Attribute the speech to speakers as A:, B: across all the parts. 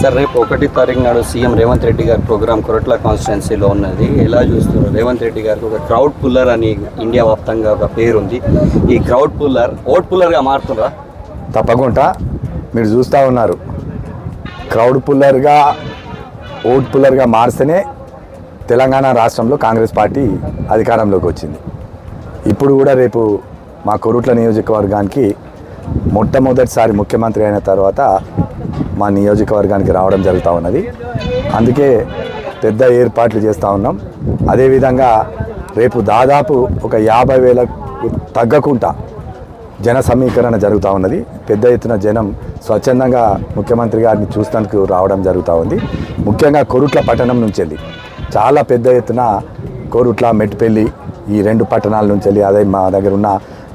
A: Sir రేపు ఒకటి తారీఖు నాడు సీఎం రేవంత్ రెడ్డి గారి ప్రోగ్రామ్ కొరట్ల కాన్స్టిట్యున్సీలో ఉన్నది. ఎలా చూస్తున్నారు? రేవంత్ రెడ్డి గారికి ఒక క్రౌడ్ పుల్లర్ అని ఇండియా వ్యాప్తంగా ఒక పేరు ఉంది. ఈ క్రౌడ్ పుల్లర్ ఓట్ పుల్లర్గా మారుతుందా
B: తప్పకుండా. మీరు చూస్తూ ఉన్నారు. క్రౌడ్ పుల్లర్గా ఓట్ పుల్లర్గా మారిస్తేనే తెలంగాణ రాష్ట్రంలో కాంగ్రెస్ పార్టీ అధికారంలోకి వచ్చింది. ఇప్పుడు కూడా రేపు మా కొరుట్ల నియోజకవర్గానికి మొట్టమొదటిసారి ముఖ్యమంత్రి అయిన తర్వాత మా నియోజకవర్గానికి రావడం జరుగుతూ ఉన్నది. అందుకే పెద్ద ఏర్పాట్లు చేస్తూ ఉన్నాం. అదేవిధంగా రేపు దాదాపు ఒక యాభై వేలకు తగ్గకుండా జన సమీకరణ జరుగుతూ ఉన్నది. పెద్ద ఎత్తున జనం స్వచ్ఛందంగా ముఖ్యమంత్రి గారిని చూసినందుకు రావడం జరుగుతూ ఉంది. ముఖ్యంగా కొరుట్ల పట్టణం నుంచి వెళ్ళి చాలా పెద్ద ఎత్తున కోరుట్ల మెట్పెల్లి ఈ రెండు పట్టణాల నుంచి వెళ్ళి అదే మా దగ్గర ఉన్న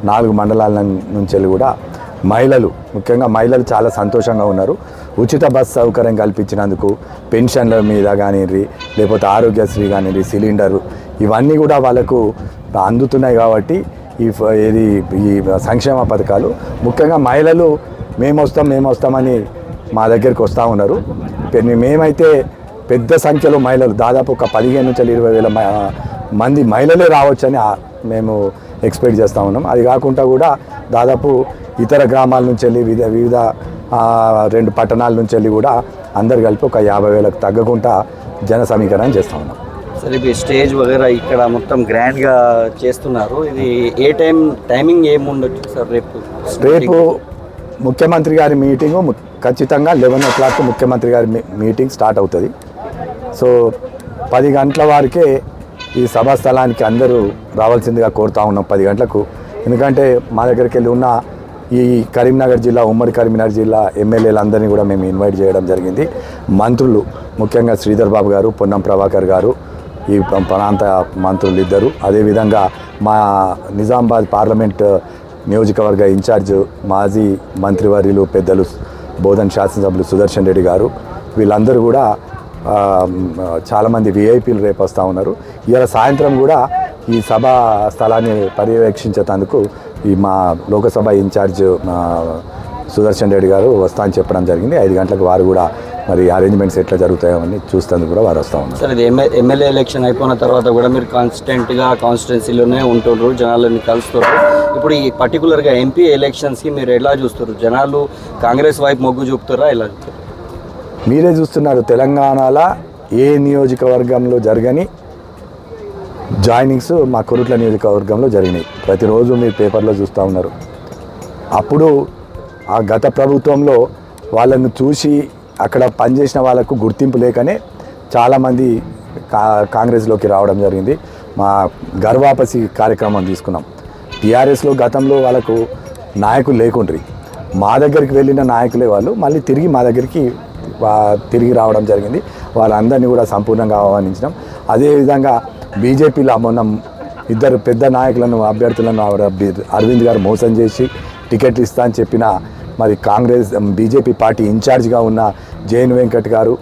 B: నాలుగు మండలాల నుంచి వెళ్ళి కూడా మహిళలు ముఖ్యంగా మహిళలు చాలా సంతోషంగా ఉన్నారు. ఉచిత బస్ సౌకర్యం కల్పించినందుకు పెన్షన్ల మీద కానివ్వండి లేకపోతే ఆరోగ్యశ్రీ కానివ్వండి సిలిండరు ఇవన్నీ కూడా వాళ్ళకు అందుతున్నాయి కాబట్టి ఈ ఇది ఈ సంక్షేమ పథకాలు. ముఖ్యంగా మహిళలు మేము వస్తాం మేము వస్తామని మా దగ్గరికి వస్తూ ఉన్నారు. మేమైతే పెద్ద సంఖ్యలో మహిళలు దాదాపు ఒక పదిహేను నుంచి ఇరవై వేల మ- మంది మహిళలే రావచ్చని మేము ఎక్స్పెక్ట్ చేస్తూ ఉన్నాం. అది కాకుండా కూడా దాదాపు ఇతర గ్రామాల నుంచి వెళ్ళి వివిధ వివిధ రెండు పట్టణాల నుంచి వెళ్ళి కూడా అందరు కలిపి ఒక యాభై వేలకు తగ్గకుండా జన సమీకరణ చేస్తూ ఉన్నాం.
A: సరే ఇప్పుడు స్టేజ్ వగేరా ఇక్కడ మొత్తం గ్రాండ్గా చేస్తున్నారు. ఇది ఏ టైం టైమింగ్ ఏముండొచ్చు సార్ రేపు?
B: రేపు ముఖ్యమంత్రి గారి మీటింగు ఖచ్చితంగా లెవెన్ ఓ క్లాక్ ముఖ్యమంత్రి గారి మీటింగ్ స్టార్ట్ అవుతుంది. సో పది గంటల వారికే ఈ సభా స్థలానికి అందరూ రావాల్సిందిగా కోరుతా ఉన్నాం పది గంటలకు. ఎందుకంటే మా దగ్గరికి వెళ్ళి ఉన్న ఈ కరీంనగర్ జిల్లా ఉమ్మడి కరీంనగర్ జిల్లా ఎమ్మెల్యేలందరినీ కూడా మేము ఇన్వైట్ చేయడం జరిగింది. మంత్రులు ముఖ్యంగా శ్రీధర్ బాబు గారు పొన్నం ప్రభాకర్ గారు ఈ ప్రాంత మంత్రులు ఇద్దరు అదేవిధంగా మా నిజామాబాద్ పార్లమెంట్ నియోజకవర్గ ఇన్ఛార్జ్ మాజీ మంత్రివర్యులు పెద్దలు బోధన్ శాసనసభ్యులు సుదర్శన్ రెడ్డి గారు వీళ్ళందరూ కూడా చాలామంది విఐపీలు రేపు వస్తూ ఉన్నారు. ఇవాళ సాయంత్రం కూడా ఈ సభా స్థలాన్ని పర్యవేక్షించేందుకు ఈ మా లోకసభ ఇన్ఛార్జ్ సుదర్శన్ రెడ్డి గారు వస్తా అని చెప్పడం జరిగింది. ఐదు గంటలకు వారు కూడా మరి అరేంజ్మెంట్స్ ఎట్లా జరుగుతాయో అని చూస్తేందుకు కూడా వారు వస్తూ ఉన్నారు.
A: సార్ ఇది ఎమ్మె ఎమ్మెల్యే ఎలక్షన్ అయిపోయిన తర్వాత కూడా మీరు కాన్స్టెంట్గా కాన్స్టిట్యున్సీలోనే ఉంటున్నారు జనాలని కలుస్తున్నారు ఇప్పుడు ఈ పర్టికులర్గా ఎంపీ ఎలక్షన్స్కి మీరు ఎలా చూస్తారు జనాలు కాంగ్రెస్ వైపు మొగ్గు చూపుతారా? ఎలా చూస్తారు?
B: మీరే చూస్తున్నారు తెలంగాణలో ఏ నియోజకవర్గంలో జరగని జాయినింగ్స్ మా కొరుట్ల నియోజకవర్గంలో జరిగినాయి. ప్రతిరోజు మీరు పేపర్లో చూస్తూ ఉన్నారు. అప్పుడు ఆ గత ప్రభుత్వంలో వాళ్ళను చూసి అక్కడ పనిచేసిన వాళ్ళకు గుర్తింపు లేకనే చాలామంది కా కాంగ్రెస్లోకి రావడం జరిగింది. మా గర్వాపసి కార్యక్రమం తీసుకున్నాం. టీఆర్ఎస్లో గతంలో వాళ్ళకు నాయకులు లేకుండ్రి. మా దగ్గరికి వెళ్ళిన నాయకులే వాళ్ళు మళ్ళీ తిరిగి మా దగ్గరికి తిరిగి రావడం జరిగింది. వాళ్ళందరినీ కూడా సంపూర్ణంగా ఆహ్వానించినాం. అదేవిధంగా బీజేపీలో మొన్న ఇద్దరు పెద్ద నాయకులను అభ్యర్థులను అరవింద్ గారు మోసం చేసి టికెట్లు ఇస్తా అని చెప్పిన మరి కాంగ్రెస్ బీజేపీ పార్టీ ఇన్ఛార్జ్గా ఉన్న జైన్ వెంకట్ గారు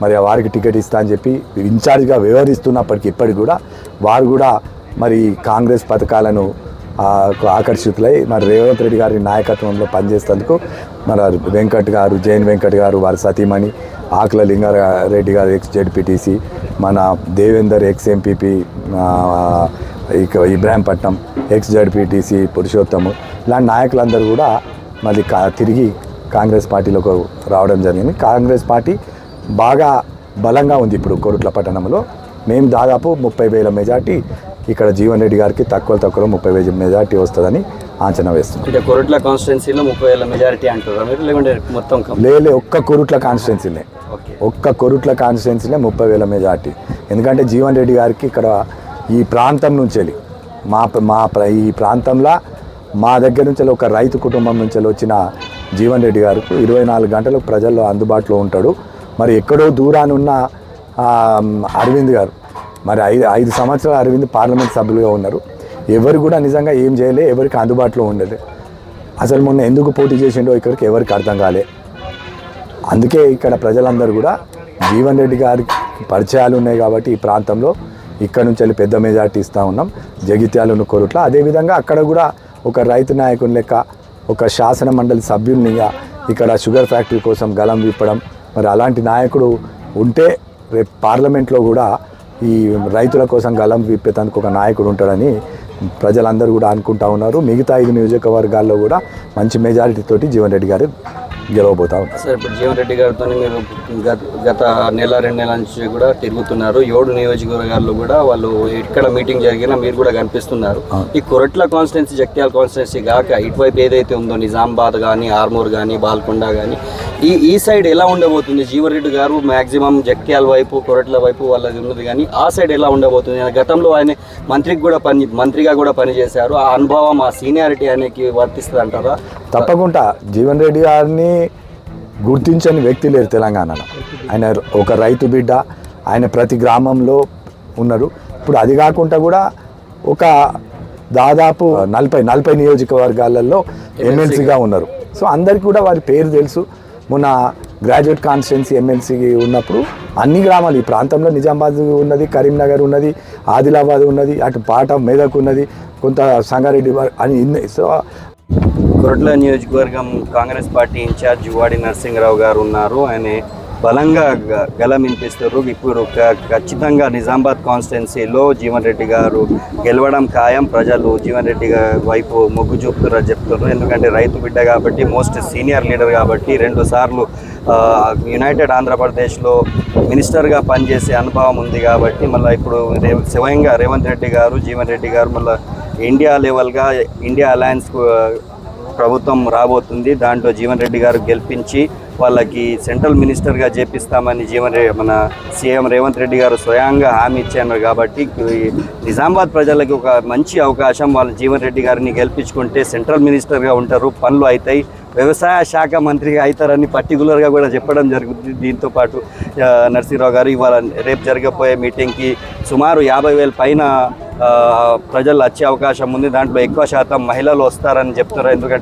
B: మరి వారికి టికెట్ ఇస్తా అని చెప్పి ఇన్ఛార్జ్గా వ్యవహరిస్తున్నప్పటికీ ఇప్పటికి కూడా వారు కూడా మరి కాంగ్రెస్ పథకాలను ఆకర్షితులై మరి రేవంత్ రెడ్డి గారి నాయకత్వంలో పనిచేసేందుకు మరి వెంకట్ గారు జైన్ వెంకట్ గారు వారి సతీమణి ఆకుల లింగారెడ్డి గారు ఎక్స్ జెడ్పీటీసీ మన దేవేందర్ ఎక్స్ ఎంపీపీ ఇక ఇబ్రాహీంపట్నం ఎక్స్ జెడ్పీటీసీ పురుషోత్తము ఇలాంటి నాయకులందరూ కూడా మళ్ళీ కా తిరిగి కాంగ్రెస్ పార్టీలోకి రావడం జరిగింది. కాంగ్రెస్ పార్టీ బాగా బలంగా ఉంది ఇప్పుడు కొరుట్ల పట్టణంలో. మేము దాదాపు ముప్పై వేల మెజార్టీ ఇక్కడ జీవన్ రెడ్డి గారికి తక్కువ తక్కువ ముప్పై వేల మెజార్టీ వస్తుందని అంచనా వేస్తున్నాం.
A: అంటే కొరట్ల కాన్స్టిట్యున్సీలో ముప్పై వేల మెజారిటీ అంటారా లేకుంటే మొత్తం
B: లేలే ఒక్క కొరుట్ల కాన్స్టిట్యున్సీలే ఒక్క కొరుట్ల కాన్స్టిట్యున్సీనే ముప్పై వేల మెజార్టీ ఎందుకంటే జీవన్ రెడ్డి గారికి ఇక్కడ ఈ ప్రాంతం నుంచి వెళ్ళి మా మా ప్ర- ఈ ప్రాంతంలో మా దగ్గర నుంచి ఒక రైతు కుటుంబం నుంచి వచ్చిన జీవన్ రెడ్డి గారికి ఇరవై నాలుగు గంటలు ప్రజల్లో అందుబాటులో ఉంటాడు. మరి ఎక్కడో దూరానున్న అరవింద్ గారు మరి ఐదు ఐదు సంవత్సరాలు అరవింద్ పార్లమెంట్ సభ్యులుగా ఉన్నారు. ఎవరు కూడా నిజంగా ఏం చేయలే ఎవరికి అందుబాటులో ఉండలే. అసలు మొన్న ఎందుకు పోటీ చేసిండో ఇక్కడికి ఎవరికి అర్థం కాలే. అందుకే ఇక్కడ ప్రజలందరూ కూడా జీవన్ రెడ్డి గారి పరిచయాలు ఉన్నాయి కాబట్టి ఈ ప్రాంతంలో ఇక్కడ నుంచి వెళ్ళి పెద్ద మెజార్టీ ఇస్తూ ఉన్నాం. జగిత్యాలను కోరుట్ల. అదేవిధంగా అక్కడ కూడా ఒక రైతు నాయకుని లెక్క ఒక శాసన మండలి సభ్యునిగా ఇక్కడ షుగర్ ఫ్యాక్టరీ కోసం గలం విప్పడం. మరి అలాంటి నాయకుడు ఉంటే రేపు పార్లమెంట్లో కూడా ఈ రైతుల కోసం గలం విప్పేందుకు ఒక నాయకుడు ఉంటాడని ప్రజలందరూ కూడా అనుకుంటా ఉన్నారు. మిగతా ఐదు నియోజకవర్గాల్లో కూడా మంచి మెజారిటీతోటి జీవన్ రెడ్డి గారు గెలవబోతా.
A: సార్ ఇప్పుడు జీవన్ రెడ్డి గారితో మీరు గత నెల రెండు నెలల నుంచి కూడా తిరుగుతున్నారు. ఏడు నియోజకవర్గాల్లో కూడా వాళ్ళు ఎక్కడ మీటింగ్ జరిగినా మీరు కూడా కనిపిస్తున్నారు. ఈ కొరట్ల కాన్స్టిట్యున్సీ జగిత్యాల కాన్స్టిట్యున్సీ కాక ఇటువైపు ఏదైతే ఉందో నిజామాబాద్ కానీ ఆర్మూర్ కానీ బాల్కొండ కానీ ఈ ఈ సైడ్ ఎలా ఉండబోతుంది? జీవన్ రెడ్డి గారు మాక్సిమం జగిత్యాల వైపు కొరట్ల వైపు వాళ్ళది ఉన్నది కానీ ఆ సైడ్ ఎలా ఉండబోతుంది? గతంలో ఆయన మంత్రికి కూడా పని మంత్రిగా కూడా పనిచేశారు. ఆ అనుభవం ఆ సీనియారిటీ ఆయనకి వర్తిస్తుంది అంటారా
B: తప్పకుండా. జీవన్ రెడ్డి గారిని గుర్తించని వ్యక్తి లేరు తెలంగాణలో. ఆయన ఒక రైతు బిడ్డ ఆయన ప్రతి గ్రామంలో ఉన్నారు. ఇప్పుడు అది కాకుండా కూడా ఒక దాదాపు నలభై నలభై నియోజకవర్గాలలో ఎమ్మెల్సీగా ఉన్నారు. సో అందరికీ కూడా వారి పేరు తెలుసు. మొన్న గ్రాడ్యుయేట్ కాన్స్టిట్యున్సీ ఎమ్మెల్సీ ఉన్నప్పుడు అన్ని గ్రామాలు ఈ ప్రాంతంలో నిజామాబాద్ ఉన్నది కరీంనగర్ ఉన్నది ఆదిలాబాద్ ఉన్నది అటు పాట మెదక్ ఉన్నది కొంత సంగారెడ్డి అని ఇన్ని సో
A: కొరట్ల నియోజకవర్గం కాంగ్రెస్ పార్టీ ఇన్ఛార్జ్ వాడి నరసింహరావు గారు ఉన్నారు. ఆయన బలంగా గ- గలం వినిపిస్తారు ఇప్పుడు ఖచ్చితంగా నిజామాబాద్ కాన్స్టిట్యున్సీలో జీవన్ రెడ్డి గారు గెలవడం ఖాయం. ప్రజలు జీవన్ రెడ్డి గారి వైపు మొగ్గు చూపుతున్నారు చెప్తున్నారు. ఎందుకంటే రైతు బిడ్డ కాబట్టి మోస్ట్ సీనియర్ లీడర్ కాబట్టి రెండు సార్లు యునైటెడ్ ఆంధ్రప్రదేశ్లో మినిస్టర్గా పనిచేసే అనుభవం ఉంది కాబట్టి మళ్ళీ ఇప్పుడు రే స్వయంగా రేవంత్ రెడ్డి గారు జీవన్ రెడ్డి గారు మళ్ళీ ఇండియా లెవెల్గా ఇండియా అలయన్స్ ప్రభుత్వం రాబోతుంది. దాంట్లో జీవన్ రెడ్డి గారు గెలిపించి వాళ్ళకి సెంట్రల్ మినిస్టర్గా చేపిస్తామని జీవన్ రెడ్డి మన సీఎం రేవంత్ రెడ్డి గారు స్వయంగా హామీ ఇచ్చారు కాబట్టి నిజామాబాద్ ప్రజలకు ఒక మంచి అవకాశం వాళ్ళు జీవన్ రెడ్డి గారిని గెలిపించుకుంటే సెంట్రల్ మినిస్టర్గా ఉంటారు. పనులు అవుతాయి వ్యవసాయ శాఖ మంత్రిగా అవుతారని పర్టికులర్గా కూడా చెప్పడం జరుగుతుంది. దీంతో పాటు నరసింహరావు గారు ఇవాళ రేపు జరగబోయే మీటింగ్కి సుమారు యాభై వేల పైన ప్రజలు వచ్చే అవకాశం ఉంది. దాంట్లో ఎక్కువ శాతం మహిళలు వస్తారని చెప్తున్నారు. ఎందుకంటే